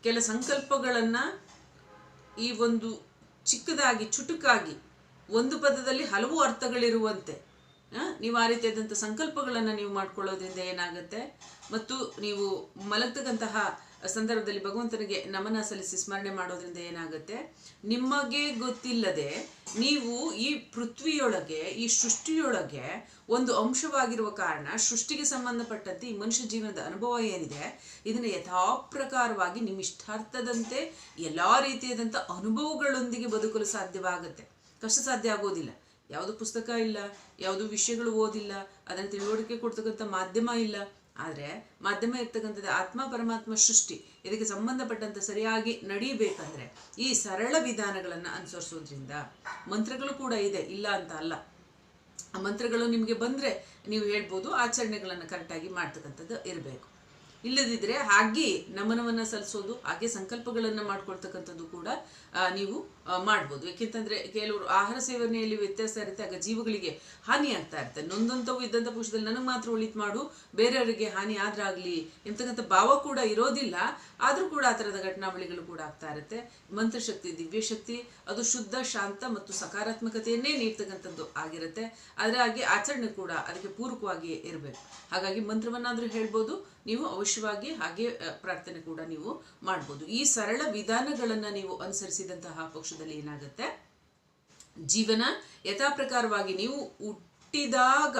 ಕೆಲ ಸಂಕಲ್ಪಗಳನ್ನು ಈ ಒಂದು ಚಿಕ್ಕದಾಗಿ, ಚುಟುಕಾಗಿ ಒಂದು ಪದದಲ್ಲಿ ಹಲವು ಅರ್ಥಗಳಿರುವಂತೆ ನೀವು ಆ ರೀತಿಯಾದಂಥ ಸಂಕಲ್ಪಗಳನ್ನು ನೀವು ಮಾಡ್ಕೊಳ್ಳೋದ್ರಿಂದ ಏನಾಗುತ್ತೆ? ಮತ್ತು ನೀವು ಮಲಗ್ತಕ್ಕಂತಹ ಸಂದರ್ಭದಲ್ಲಿ ಭಗವಂತನಿಗೆ ನಮನ ಸಲ್ಲಿಸಿ ಸ್ಮರಣೆ ಮಾಡೋದ್ರಿಂದ ಏನಾಗುತ್ತೆ? ನಿಮಗೆ ಗೊತ್ತಿಲ್ಲದೆ ನೀವು ಈ ಪೃಥ್ವಿಯೊಳಗೆ, ಈ ಸೃಷ್ಟಿಯೊಳಗೆ ಒಂದು ಅಂಶವಾಗಿರುವ ಕಾರಣ ಸೃಷ್ಟಿಗೆ ಸಂಬಂಧಪಟ್ಟಂತೆ ಈ ಮನುಷ್ಯ ಜೀವನದ ಅನುಭವ ಏನಿದೆ? ಇದನ್ನು ಯಥಾಪ್ರಕಾರವಾಗಿ ನಿಮ್ಮ ಇಷ್ಟಾರ್ಥದಂತೆ ಎಲ್ಲ ರೀತಿಯಾದಂಥ ಅನುಭವಗಳೊಂದಿಗೆ ಬದುಕಲು ಸಾಧ್ಯವಾಗುತ್ತೆ. ಕಷ್ಟ ಸಾಧ್ಯ ಆಗೋದಿಲ್ಲ. ಯಾವುದು ಪುಸ್ತಕ ಇಲ್ಲ, ಯಾವುದು ವಿಷಯಗಳು ಓದಿಲ್ಲ, ಅದನ್ನು ತಿಳುವಳಿಕೆ ಕೊಡ್ತಕ್ಕಂಥ ಮಾಧ್ಯಮ ಇಲ್ಲ. ಆದರೆ ಮಾಧ್ಯಮ ಇರ್ತಕ್ಕಂಥದ್ದು ಆತ್ಮ ಪರಮಾತ್ಮ ಸೃಷ್ಟಿ. ಇದಕ್ಕೆ ಸಂಬಂಧಪಟ್ಟಂತ ಸರಿಯಾಗಿ ನಡೀಬೇಕಂದ್ರೆ ಈ ಸರಳ ವಿಧಾನಗಳನ್ನು ಅನುಸರಿಸೋದ್ರಿಂದ ಮಂತ್ರಗಳು ಕೂಡ ಇದೆ, ಇಲ್ಲ ಅಂತ ಅಲ್ಲ. ಆ ಮಂತ್ರಗಳು ನಿಮಗೆ ಬಂದರೆ ನೀವು ಹೇಳ್ಬೋದು, ಆಚರಣೆಗಳನ್ನು ಕರೆಕ್ಟಾಗಿ ಮಾಡ್ತಕ್ಕಂಥದ್ದು ಇರಬೇಕು. ಇಲ್ಲದಿದ್ದರೆ ಹಾಗೆ ನಮನವನ್ನು ಸಲ್ಲಿಸೋದು, ಹಾಗೆ ಸಂಕಲ್ಪಗಳನ್ನು ಮಾಡ್ಕೊಳ್ತಕ್ಕಂಥದ್ದು ಕೂಡ ನೀವು ಮಾಡ್ಬೋದು. ಯಾಕೆಂತಂದರೆ ಕೆಲವರು ಆಹಾರ ಸೇವನೆಯಲ್ಲಿ ವ್ಯತ್ಯಾಸ ಇರುತ್ತೆ, ಆಗ ಜೀವಗಳಿಗೆ ಹಾನಿ ಆಗ್ತಾ ಇರುತ್ತೆ. ನೊಂದಂಥವು ಇದ್ದಂಥ ಪಕ್ಷದಲ್ಲಿ ನನಗೆ ಮಾತ್ರ ಉಳಿತು ಮಾಡು, ಬೇರೆಯವರಿಗೆ ಹಾನಿ ಆದ್ರಾಗಲಿ ಎಂತಕ್ಕಂಥ ಭಾವ ಕೂಡ ಇರೋದಿಲ್ಲ, ಆದರೂ ಕೂಡ ಆ ಥರದ ಘಟನಾವಳಿಗಳು ಕೂಡ ಆಗ್ತಾ ಇರುತ್ತೆ. ಮಂತ್ರಶಕ್ತಿ, ದಿವ್ಯಶಕ್ತಿ, ಅದು ಶುದ್ಧ, ಶಾಂತ ಮತ್ತು ಸಕಾರಾತ್ಮಕತೆಯನ್ನೇ ನೀಡ್ತಕ್ಕಂಥದ್ದು ಆಗಿರುತ್ತೆ. ಅದರ ಹಾಗೆ ಆಚರಣೆ ಕೂಡ ಅದಕ್ಕೆ ಪೂರಕವಾಗಿ ಇರಬೇಕು. ಹಾಗಾಗಿ ಮಂತ್ರವನ್ನಾದರೂ ಹೇಳ್ಬೋದು, ನೀವು ಅವಶ್ಯವಾಗಿ ಹಾಗೆ ಪ್ರಾರ್ಥನೆ ಕೂಡ ನೀವು ಮಾಡ್ಬೋದು. ಈ ಸರಳ ವಿಧಾನಗಳನ್ನು ನೀವು ಅನುಸರಿಸಿದಂತಹ ಪಕ್ಷದಲ್ಲಿ ಏನಾಗುತ್ತೆ? ಜೀವನ ಯಥಾಪ್ರಕಾರವಾಗಿ ನೀವು ಹುಟ್ಟಿದಾಗ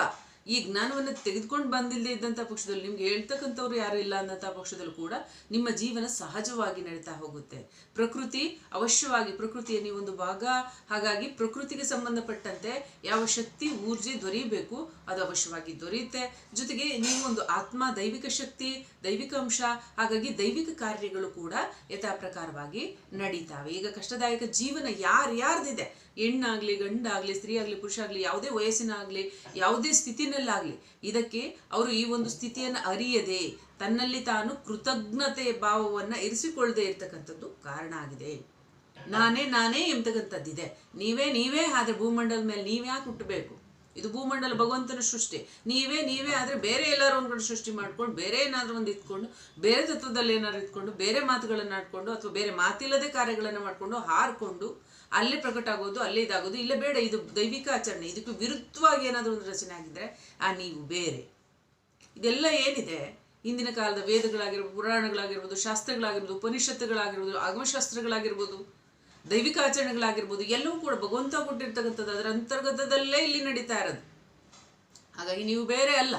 ಈ ಜ್ಞಾನವನ್ನು ತೆಗೆದುಕೊಂಡು ಬಂದಿಲ್ಲದೆ ಇದ್ದಂಥ ಪಕ್ಷದಲ್ಲಿ ನಿಮ್ಗೆ ಹೇಳ್ತಕ್ಕಂಥವ್ರು ಯಾರು ಇಲ್ಲ ಅನ್ನಂಥ ಪಕ್ಷದಲ್ಲೂ ಕೂಡ ನಿಮ್ಮ ಜೀವನ ಸಹಜವಾಗಿ ನಡೀತಾ ಹೋಗುತ್ತೆ. ಪ್ರಕೃತಿ ಅವಶ್ಯವಾಗಿ, ಪ್ರಕೃತಿಯ ನೀವೊಂದು ಭಾಗ, ಹಾಗಾಗಿ ಪ್ರಕೃತಿಗೆ ಸಂಬಂಧಪಟ್ಟಂತೆ ಯಾವ ಶಕ್ತಿ, ಊರ್ಜೆ ದೊರೆಯಬೇಕು, ಅದು ಅವಶ್ಯವಾಗಿ ದೊರೆಯುತ್ತೆ. ಜೊತೆಗೆ ನೀವು ಒಂದು ಆತ್ಮ, ದೈವಿಕ ಶಕ್ತಿ, ದೈವಿಕ ಅಂಶ, ಹಾಗಾಗಿ ದೈವಿಕ ಕಾರ್ಯಗಳು ಕೂಡ ಯಥಾಪ್ರಕಾರವಾಗಿ ನಡೀತಾವೆ. ಈಗ ಕಷ್ಟದಾಯಕ ಜೀವನ ಯಾರ್ಯಾರ್ದಿದೆ ಹೆಣ್ಣಾಗ್ಲಿ, ಗಂಡಾಗಲಿ ಸ್ತ್ರೀ ಆಗಲಿ ಪುರುಷ ಆಗಲಿ ಯಾವುದೇ ವಯಸ್ಸಿನಾಗಲಿ, ಯಾವುದೇ ಸ್ಥಿತಿನಲ್ಲಾಗಲಿ, ಇದಕ್ಕೆ ಅವರು ಈ ಒಂದು ಸ್ಥಿತಿಯನ್ನು ಅರಿಯದೆ ತನ್ನಲ್ಲಿ ತಾನು ಕೃತಜ್ಞತೆ ಭಾವವನ್ನು ಇರಿಸಿಕೊಳ್ಳದೆ ಇರ್ತಕ್ಕಂಥದ್ದು ಕಾರಣ ಆಗಿದೆ. ನಾನೇ ನಾನೇ ಎಂಬತಕ್ಕಂಥದ್ದಿದೆ ನೀವೇ ನೀವೇ ಆದರೆ ಭೂಮಂಡಲದ ಮೇಲೆ ನೀವ್ಯಾಕೆ ಹುಟ್ಟಬೇಕು? ಇದು ಭೂಮಂಡಲ ಭಗವಂತನ ಸೃಷ್ಟಿ. ನೀವೇ ನೀವೇ ಆದರೆ ಬೇರೆ ಎಲ್ಲರೂ ಒಂದು ಸೃಷ್ಟಿ ಮಾಡ್ಕೊಂಡು, ಬೇರೆ ಏನಾದರೂ ಒಂದು ಇಟ್ಕೊಂಡು ಬೇರೆ ತತ್ವದಲ್ಲಿ ಏನಾದ್ರು ಇಟ್ಕೊಂಡು ಬೇರೆ ಮಾತುಗಳನ್ನು ಆಡ್ಕೊಂಡು ಅಥವಾ ಬೇರೆ ಮಾತಿಲ್ಲದೆ ಕಾರ್ಯಗಳನ್ನು ಮಾಡಿಕೊಂಡು ಹಾರಿಕೊಂಡು ಅಲ್ಲೇ ಪ್ರಕಟ ಆಗೋದು ಅಲ್ಲೇ ಇದಾಗೋದು, ಇಲ್ಲ ಬೇಡ, ಇದು ದೈವಿಕ ಆಚರಣೆ, ಇದಕ್ಕೆ ವಿರುದ್ಧವಾಗಿ ಏನಾದರೂ ಒಂದು ರಚನೆ ಆಗಿದ್ರೆ ಆ ನೀವು ಬೇರೆ. ಇದೆಲ್ಲ ಏನಿದೆ? ಹಿಂದಿನ ಕಾಲದ ವೇದಗಳಾಗಿರ್ಬೋದು, ಪುರಾಣಗಳಾಗಿರ್ಬೋದು, ಶಾಸ್ತ್ರಗಳಾಗಿರ್ಬೋದು, ಉಪನಿಷತ್ತುಗಳಾಗಿರ್ಬೋದು, ಆಗಮಶಾಸ್ತ್ರಗಳಾಗಿರ್ಬೋದು, ದೈವಿಕ ಆಚರಣೆಗಳಾಗಿರ್ಬೋದು, ಎಲ್ಲವೂ ಕೂಡ ಭಗವಂತ ಕೊಟ್ಟಿರ್ತಕ್ಕಂಥದ್ದು ಅದರ ಅಂತರ್ಗತದಲ್ಲೇ ಇಲ್ಲಿ ನಡೀತಾ ಇರೋದು. ಹಾಗಾಗಿ ನೀವು ಬೇರೆ ಅಲ್ಲ.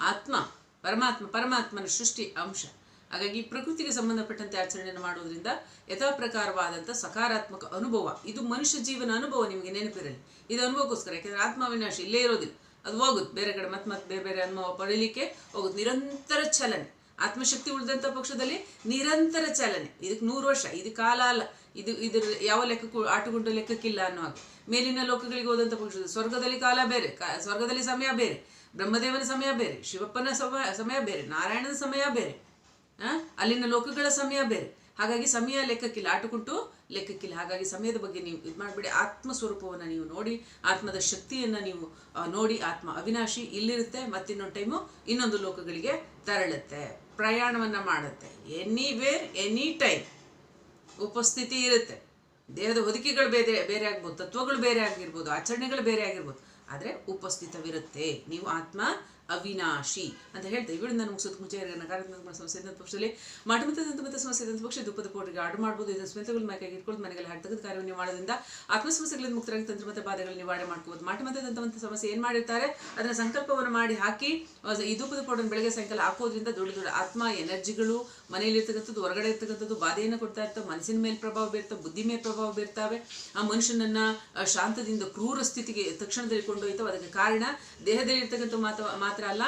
ಆತ್ಮ, ಪರಮಾತ್ಮ, ಪರಮಾತ್ಮನ ಸೃಷ್ಟಿ ಅಂಶ. ಹಾಗಾಗಿ ಪ್ರಕೃತಿಗೆ ಸಂಬಂಧಪಟ್ಟಂತೆ ಆಚರಣೆಯನ್ನು ಮಾಡುವುದರಿಂದ ಯಥಾ ಪ್ರಕಾರವಾದಂಥ ಸಕಾರಾತ್ಮಕ ಅನುಭವ. ಇದು ಮನುಷ್ಯ ಜೀವನ ಅನುಭವ ನಿಮಗೆ ನೆನಪಿರಲಿ. ಇದು ಅನುಭವಕ್ಕೋಸ್ಕರ, ಯಾಕೆಂದರೆ ಆತ್ಮವಿನಾಶ ಇಲ್ಲೇ ಇರೋದಿಲ್ಲ. ಅದು ಹೋಗುತ್ತೆ ಬೇರೆ ಕಡೆ ಮತ್ತೆ ಮತ್ತೆ ಬೇರೆ ಬೇರೆ ಅನುಭವ ಪಡೀಲಿಕ್ಕೆ ಹೋಗುತ್ತೆ ನಿರಂತರ ಚಲನೆ. ಆತ್ಮಶಕ್ತಿ ಉಳಿದಂಥ ಪಕ್ಷದಲ್ಲಿ ನಿರಂತರ ಚಲನೆ. ಇದಕ್ಕೆ ನೂರು ವರ್ಷ, ಇದು ಕಾಲ ಅಲ್ಲ. ಇದು ಇದ್ರ ಯಾವ ಲೆಕ್ಕಕ್ಕೂ ಆಟುಗುಂಟು ಲೆಕ್ಕಕ್ಕಿಲ್ಲ ಅನ್ನೋ ಹಾಗೆ. ಮೇಲಿನ ಲೋಕಗಳಿಗೆ ಹೋದಂಥ ಪಕ್ಷದಲ್ಲಿ ಸ್ವರ್ಗದಲ್ಲಿ ಕಾಲ ಬೇರೆ ಸ್ವರ್ಗದಲ್ಲಿ ಸಮಯ ಬೇರೆ, ಬ್ರಹ್ಮದೇವನ ಸಮಯ ಬೇರೆ, ಶಿವಪ್ಪನ ಸಮಯ ಸಮಯ ಬೇರೆ, ನಾರಾಯಣನ ಸಮಯ ಬೇರೆ? ಅಲ್ಲಿನ ಲೋಕಗಳ ಸಮಯ ಬೇರೆ. ಹಾಗಾಗಿ ಸಮಯ ಲೆಕ್ಕಕ್ಕಿಲ್ಲ. ಆಟುಕುಂಟು ಲೆಕ್ಕಕ್ಕಿಲ್ಲ. ಹಾಗಾಗಿ ಸಮಯದ ಬಗ್ಗೆ ನೀವು ಇದು ಮಾಡಬೇಡಿ. ಆತ್ಮ ಸ್ವರೂಪವನ್ನು ನೀವು ನೋಡಿ, ಆತ್ಮದ ಶಕ್ತಿಯನ್ನು ನೀವು ನೋಡಿ, ಆತ್ಮ ಅವಿನಾಶಿ ಇಲ್ಲಿರುತ್ತೆ, ಮತ್ತಿನ್ನೊಂದು ಟೈಮು ಇನ್ನೊಂದು ಲೋಕಗಳಿಗೆ ತೆರಳುತ್ತೆ. ಪ್ರಯಾಣವನ್ನು ಮಾಡುತ್ತೆ. ಎನಿವೇರ್ ಎನಿ ಟೈಮ್ ಉಪಸ್ಥಿತಿ ಇರುತ್ತೆ. ದೇಹದ ಹೊದಿಕೆಗಳು ಬೇರೆ ಬೇರೆ ಆಗ್ಬೋದು, ತತ್ವಗಳು ಬೇರೆ ಆಗಿರ್ಬೋದು, ಆಚರಣೆಗಳು ಬೇರೆ ಆಗಿರ್ಬೋದು, ಆದರೆ ಉಪಸ್ಥಿತವಿರುತ್ತೆ. ನೀವು ಆತ್ಮ ಅವಿನಾಶಿ ಅಂತ ಹೇಳ್ತೇವೆ ಇವಳಿಂದ ಮುಗಿಸೋದು ಮುಂಚೆ ನಕಾರಾತ್ಮಕ ಸಮಸ್ಯೆ ಇದ್ದಂಥ ಪಕ್ಷದಲ್ಲಿ ಮಾಟಮತದಂತ ಮತ್ತು ಸಮಸ್ಯೆ ಇದ್ದಂಥ ಪಕ್ಷ ದುಪ್ಪದ ಪೋಟಿಗೆ ಆರ್ಡರ್ ಮಾಡ್ಬೋದು. ಇದನ್ನು ಸ್ಮಿತಗಳು ಮೈಕಾಗಿ ಇಟ್ಕೊಂಡು ಮನೆಗೆಲ್ಲ ಹಾಕಿ ತೆಗೆದು ಕಾರ್ಯವನ್ನು ಮಾಡೋದ್ರಿಂದ ಆತ್ಮ ಸಮಸ್ಯೆಗಳಿಂದ ಮುಕ್ತರಾಗಿ ತಂತ್ರ ಮತ್ತು ಬಾಧೆಗಳನ್ನು ನಿವಾರಣೆ ಮಾಡ್ಕೋಬೋದು. ಮಾಟಮತದಂತ ಸಮಸ್ಯೆ ಏನು ಮಾಡಿರ್ತಾರೆ? ಅದನ್ನ ಸಂಕಲ್ಪವನ್ನು ಮಾಡಿ ಹಾಕಿ ಈ ಧೂಪದ ಪೌಡರ್ ಬೆಳಗ್ಗೆ ಸಾಯಂಕಾಲ ಹಾಕೋದ್ರಿಂದ ದೊಡ್ಡ ದೊಡ್ಡ ಆತ್ಮ, ಎನರ್ಜಿಗಳು ಮನೆಯಲ್ಲಿ ಇರ್ತಕ್ಕಂಥದ್ದು, ಹೊರಗಡೆ ಇರ್ತಕ್ಕಂಥದ್ದು ಬಾಧೆಯನ್ನು ಕೊಡ್ತಾ ಇರ್ತವೆ. ಮನಸ್ಸಿನ ಮೇಲೆ ಪ್ರಭಾವ ಬೀರ್ತವೆ, ಬುದ್ಧಿ ಮೇಲೆ ಪ್ರಭಾವ ಬೀರ್ತಾವೆ. ಆ ಮನುಷ್ಯನನ್ನ ಶಾಂತದಿಂದ ಕ್ರೂರ ಸ್ಥಿತಿಗೆ ತಕ್ಷಣದಲ್ಲಿ ಕೊಂಡೊಯ್ತವೆ. ಅದಕ್ಕೆ ಕಾರಣ ದೇಹದಲ್ಲಿ ಇರ್ತಕ್ಕಂಥ ಮಾತ್ರ ಮಾತ್ರ ಅಲ್ಲ,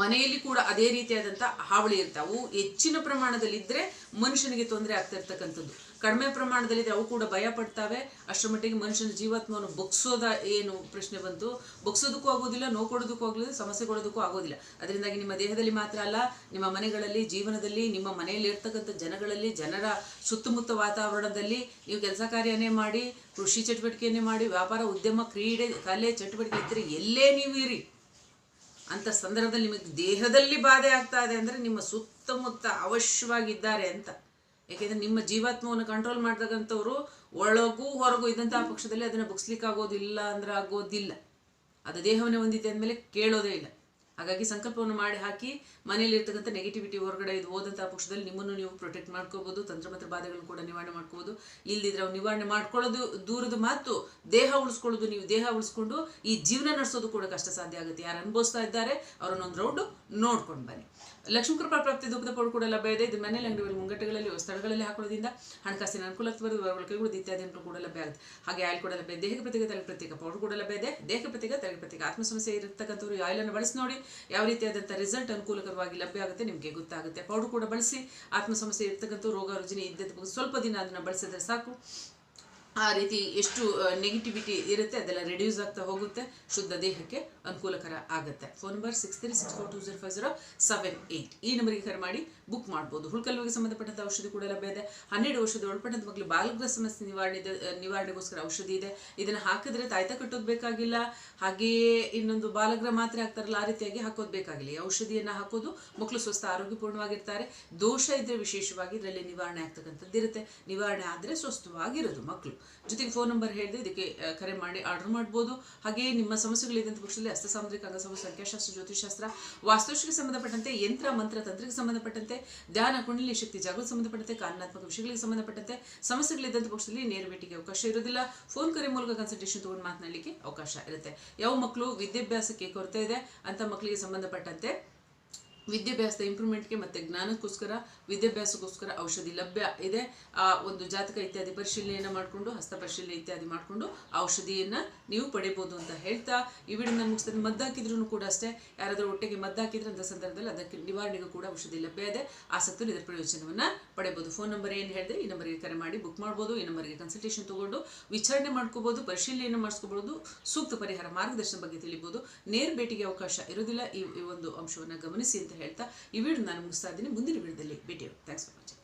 ಮನೆಯಲ್ಲಿ ಕೂಡ ಅದೇ ರೀತಿಯಾದಂಥ ಹಾವಳಿ ಇರ್ತಾವು. ಹೆಚ್ಚಿನ ಪ್ರಮಾಣದಲ್ಲಿದ್ದರೆ ಮನುಷ್ಯನಿಗೆ ತೊಂದರೆ ಆಗ್ತಾ ಇರ್ತಕ್ಕಂಥದ್ದು. ಕಡಿಮೆ ಪ್ರಮಾಣದಲ್ಲಿದ್ದರೆ ಅವು ಕೂಡ ಭಯ ಪಡ್ತಾವೆ. ಅಷ್ಟರ ಮಟ್ಟಿಗೆ ಮನುಷ್ಯನ ಜೀವಾತ್ಮವನ್ನು ಬೊಗ್ಸೋದ ಏನು ಪ್ರಶ್ನೆ ಬಂತು? ಬೊಗ್ಸೋದಕ್ಕೂ ಆಗೋದಿಲ್ಲ, ನೋವು ಕೊಡೋದಕ್ಕೂ ಆಗೋದಿಲ್ಲ, ಸಮಸ್ಯೆ ಕೊಡೋದಕ್ಕೂ ಆಗೋದಿಲ್ಲ. ಅದರಿಂದಾಗಿ ನಿಮ್ಮ ದೇಹದಲ್ಲಿ ಮಾತ್ರ ಅಲ್ಲ, ನಿಮ್ಮ ಮನೆಗಳಲ್ಲಿ, ಜೀವನದಲ್ಲಿ, ನಿಮ್ಮ ಮನೆಯಲ್ಲಿ ಇರ್ತಕ್ಕಂಥ ಜನಗಳಲ್ಲಿ, ಜನರ ಸುತ್ತಮುತ್ತ ವಾತಾವರಣದಲ್ಲಿ ನೀವು ಕೆಲಸ ಕಾರ್ಯನೇ ಮಾಡಿ, ಕೃಷಿ ಚಟುವಟಿಕೆಯನ್ನೇ ಮಾಡಿ, ವ್ಯಾಪಾರ, ಉದ್ಯಮ, ಕ್ರೀಡೆ, ಕಲೆ, ಚಟುವಟಿಕೆ ಇದ್ದರೆ ಎಲ್ಲೇ ನೀವು ಇರಿ. ಅಂತ ಸಂದರ್ಭದಲ್ಲಿ ನಿಮಗೆ ದೇಹದಲ್ಲಿ ಬಾಧೆ ಆಗ್ತಾ ಇದೆ ಅಂದರೆ ನಿಮ್ಮ ಸುತ್ತಮುತ್ತ ಅವಶ್ಯವಾಗಿದ್ದಾರೆ ಅಂತ. ಯಾಕೆಂದರೆ ನಿಮ್ಮ ಜೀವಾತ್ಮವನ್ನು ಕಂಟ್ರೋಲ್ ಮಾಡ್ತಕ್ಕಂಥವ್ರು ಒಳಗೂ ಹೊರಗೂ ಇದ್ದಂಥ ಪಕ್ಷದಲ್ಲಿ ಅದನ್ನು ಬುಗ್ಸ್ಲಿಕ್ಕೆ ಆಗೋದಿಲ್ಲ ಅಂದ್ರೆ ಆಗೋದಿಲ್ಲ. ಅದು ದೇಹವನ್ನೇ ಹೊಂದಿದೆ ಅಂದಮೇಲೆ ಕೇಳೋದೇ ಇಲ್ಲ. ಹಾಗಾಗಿ ಸಂಕಲ್ಪವನ್ನು ಮಾಡಿ ಹಾಕಿ ಮನೆಯಲ್ಲಿ ಇರ್ತಕ್ಕಂಥ ನೆಗೆಟಿವಿಟಿ ಹೊರಗಡೆ ಇದು ಹೋದಂತಹ ಪಕ್ಷದಲ್ಲಿ ನಿಮ್ಮನ್ನು ನೀವು ಪ್ರೊಟೆಕ್ಟ್ ಮಾಡ್ಕೋಬಹುದು ತಂತ್ರಮಂತ್ರ ಬಾಧೆಗಳನ್ನು ಕೂಡ ನಿವಾರಣೆ ಮಾಡ್ಕೋಬಹುದು ಇಲ್ಲದಿದ್ರೆ ಅವು ನಿವಾರಣೆ ಮಾಡ್ಕೊಳ್ಳೋದು ದೂರದ ಮಾತು, ದೇಹ ಉಳಿಸ್ಕೊಳ್ಳೋದು, ನೀವು ದೇಹ ಉಳಿಸ್ಕೊಂಡು ಈ ಜೀವನ ನಡೆಸೋದು ಕೂಡ ಕಷ್ಟ ಸಾಧ್ಯ ಆಗುತ್ತೆ. ಯಾರು ಅನುಭವಿಸ್ತಾ ಇದ್ದಾರೆ ಅವರನ್ನೊಂದು ರೌಂಡು ನೋಡ್ಕೊಂಡು ಬನ್ನಿ. ಲಕ್ಷ್ಮೀ ಕೃಪಾ ಪ್ರಾಪ್ತಿ ದುಃಖದ ಪೌಡ್ ಕೂಡ ಲಭ್ಯ ಇದೆ. ಇದು ಮನೆಯಲ್ಲಿ ಅಂಗಡಿಗಳಲ್ಲಿ, ಮುಂಗಟ್ಟುಗಳಲ್ಲಿ ಸ್ಥಳಗಳಲ್ಲಿ ಹಾಕೋದ್ರಿಂದ ಹಣಕಾಸಿನ ಅನುಕೂಲ ಕೈಗಳು ಇತ್ಯಾದಿ ಕೂಡ ಲಭ್ಯ ಆಗುತ್ತೆ. ಹಾಗೆ ಆಯಿಲ್ ಕೂಡ ಲಭ್ಯ ದೇಹ ಪ್ರತ್ಯೇಕ ತಲೆ ಪ್ರತ್ಯೇಕ ಪೌಡರ್ ಕೂಡ ಲಭ್ಯ ಇದೆ. ದೇಹ ಪ್ರತ್ಯೇಕ ತಲೆ ಪ್ರತ್ಯೇಕ. ಆತ್ಮ ಸಮಸ್ಯೆ ಇರತಕ್ಕಂಥವ್ರು ಆಯಿಲನ್ನು ಬಳಸಿ ನೋಡಿ. ಯಾವ ರೀತಿಯಾದಂಥ ರಿಸಲ್ಟ್ ಅನುಕೂಲಕರವಾಗಿ ಲಭ್ಯ ಆಗುತ್ತೆ, ನಿಮಗೆ ಗೊತ್ತಾಗುತ್ತೆ. ಪೌಡರ್ ಕೂಡ ಬಳಸಿ ಆತ್ಮ ಸಮಸ್ಯೆ ಇರ್ತಕ್ಕಂಥ ರೋಗ ರುಜಿನಿ ಇದ್ದ ಸ್ವಲ್ಪ ದಿನ ಅದನ್ನು ಬಳಸಿದ್ರೆ ಸಾಕು. ಆ ರೀತಿ ಎಷ್ಟು ನೆಗೆಟಿವಿಟಿ ಇರುತ್ತೆ, ಅದೆಲ್ಲ ರಿಡ್ಯೂಸ್ ಆಗ್ತಾ ಹೋಗುತ್ತೆ. ಶುದ್ಧ ದೇಹಕ್ಕೆ ಅನುಕೂಲಕರ ಆಗುತ್ತೆ. Phone number six three six four two zero five zero seven eight ಈ ನಂಬರಿಗೆ ಕರೆ ಮಾಡಿ. ಬುಕ್ ಮಾಡ್ಬೋದು. ಹುಳ್ಕಲ್ವಿಗೆ ಸಂಬಂಧಪಟ್ಟಂಥ ಔಷಧಿ ಕೂಡ ಲಭ್ಯ ಇದೆ. ಹನ್ನೆರಡು ವರ್ಷದ ಒಳಪಟ್ಟಂಥ ಮಕ್ಕಳು ಬಾಲಗ್ರ ಸಮಸ್ಯೆ ನಿವಾರಣೆ ನಿವಾರಣೆಗೋಸ್ಕರ ಔಷಧಿ ಇದೆ. ಇದನ್ನು ಹಾಕಿದ್ರೆ ತಾಯ್ತ ಕಟ್ಟೋದು ಬೇಕಾಗಿಲ್ಲ ಹಾಗೆಯೇ ಇನ್ನೊಂದು ಬಾಲಗ್ರ ಮಾತ್ರೆ ಹಾಕ್ತಾರಲ್ಲ, ಆ ರೀತಿಯಾಗಿ ಹಾಕೋದು ಬೇಕಾಗಿಲ್ಲ ಔಷಧಿಯನ್ನು ಹಾಕೋದು ಮಕ್ಕಳು ಸ್ವಸ್ಥ ಆರೋಗ್ಯಪೂರ್ಣವಾಗಿರ್ತಾರೆ. ದೋಷ ಇದ್ರೆ ವಿಶೇಷವಾಗಿ ಇದರಲ್ಲಿ ನಿವಾರಣೆ ಆಗ್ತಕ್ಕಂಥದ್ದು ಇರುತ್ತೆ. ನಿವಾರಣೆ ಆದರೆ ಸ್ವಸ್ಥವಾಗಿರೋದು ಮಕ್ಕಳು ಜೊತೆಗೆ ಫೋನ್ ನಂಬರ್ ಹೇಳಿದೆ ಇದಕ್ಕೆ ಕರೆ ಮಾಡಿ ಆರ್ಡರ್ ಮಾಡ್ಬೋದು. ಹಾಗೆಯೇ ನಿಮ್ಮ ಸಮಸ್ಯೆಗಳಿದ್ದಂಥ ಪಕ್ಷದಲ್ಲಿ ಹಸ್ತ ಸಾಮುದ್ರಿಕ ಅಂಗಸಮಸ್ಯೆ ಸಂಖ್ಯಾಶಾಸ್ತ್ರ ಜ್ಯೋತಿಷಾಸ್ತ್ರ ವಾಸ್ತುಶಿಗೆ ಸಂಬಂಧಪಟ್ಟಂತೆ ಯಂತ್ರ, ಮಂತ್ರ, ತಂತ್ರಕ್ಕೆ ಸಂಬಂಧಪಟ್ಟಂತೆ ಧ್ಯಾನ, ಕುಂಡಲಿ ಶಕ್ತಿ, ಜಾಗೃತಿ ಸಂಬಂಧಪಟ್ಟಂತೆ, ಕಾನೂನಾತ್ಮಕ ವಿಷಯಗಳಿಗೆ ಸಂಬಂಧಪಟ್ಟಂತೆ ಸಮಸ್ಯೆಗಳಿದ್ದಂಥ ಪಕ್ಷದಲ್ಲಿ ನೇರ ಭೇಟಿಗೆ ಅವಕಾಶ ಇರೋದಿಲ್ಲ ಫೋನ್ ಕರೆ ಮೂಲಕ ಕನ್ಸಲ್ಟೇಷನ್ ತಗೊಂಡು ಮಾತನಾಡಲಿಕ್ಕೆ ಅವಕಾಶ ಇರುತ್ತೆ. ಯಾವ ಮಕ್ಕಳು ವಿದ್ಯಾಭ್ಯಾಸಕ್ಕೆ ಕೊರತೆ ಇದೆ, ಅಂತ ಮಕ್ಕಳಿಗೆ ಸಂಬಂಧಪಟ್ಟಂತೆ ವಿದ್ಯಾಭ್ಯಾಸದ ಇಂಪ್ರೂವ್ಮೆಂಟ್ಗೆ ಮತ್ತು ಜ್ಞಾನಕ್ಕೋಸ್ಕರ, ವಿದ್ಯಾಭ್ಯಾಸಕ್ಕೋಸ್ಕರ ಔಷಧಿ ಲಭ್ಯ ಇದೆ. ಆ ಒಂದು ಜಾತಕ ಇತ್ಯಾದಿ ಪರಿಶೀಲನೆಯನ್ನು ಮಾಡಿಕೊಂಡು, ಹಸ್ತ ಪರಿಶೀಲನೆ ಇತ್ಯಾದಿ ಮಾಡಿಕೊಂಡು ಔಷಧಿಯನ್ನು ನೀವು ಪಡಿಬೋದು ಅಂತ ಹೇಳ್ತಾ, ಈ ವಿಡಿಯೋನ ಮುಗಿಸ್ತದೆ ಮದ್ದು ಹಾಕಿದ್ರೂ ಕೂಡ ಅಷ್ಟೇ. ಯಾರಾದರೂ ಹೊಟ್ಟೆಗೆ ಮದ್ದಾಕಿದ್ರೆ ಅಂಥ ಸಂದರ್ಭದಲ್ಲಿ ಅದಕ್ಕೆ ನಿವಾರಣೆಗೂ ಕೂಡ ಔಷಧಿ ಲಭ್ಯ ಇದೆ. ಆಸಕ್ತರು ಇದರ ಪ್ರಯೋಜನವನ್ನು ಪಡೆಯಬಹುದು ಫೋನ್ ನಂಬರ್ ಏನು ಹೇಳಿದ್ರೆ ಈ ನಂಬರ್ಗೆ ಕರೆ ಮಾಡಿ ಬುಕ್ ಮಾಡ್ಬೋದು. ಈ ನಂಬರ್ಗೆ ಕನ್ಸಲ್ಟೇಷನ್ ತಗೊಂಡು ವಿಚಾರಣೆ ಮಾಡ್ಕೋಬೋದು, ಪರಿಶೀಲನೆಯನ್ನು ಮಾಡಿಸ್ಕೋಬೋದು, ಸೂಕ್ತ ಪರಿಹಾರ ಮಾರ್ಗದರ್ಶನ ಬಗ್ಗೆ ತಿಳಿಬೋದು. ನೇರ ಭೇಟಿಗೆ ಅವಕಾಶ ಇರೋದಿಲ್ಲ ಈ ಒಂದು ಅಂಶವನ್ನು ಗಮನಿಸಿ ಅಂತ ಹೇಳ್ತಾ ಈ ವಿಡಿಯೋ ನಾನು ಮುಗಿಸ್ತಾ ಇದ್ದೀನಿ. ಮುಂದಿನ ವಿಡಿಯೋದಲ್ಲಿ ಭೇಟಿ ಥ್ಯಾಂಕ್ಸ್ ಫಾರ್ ವಾಚಿಂಗ್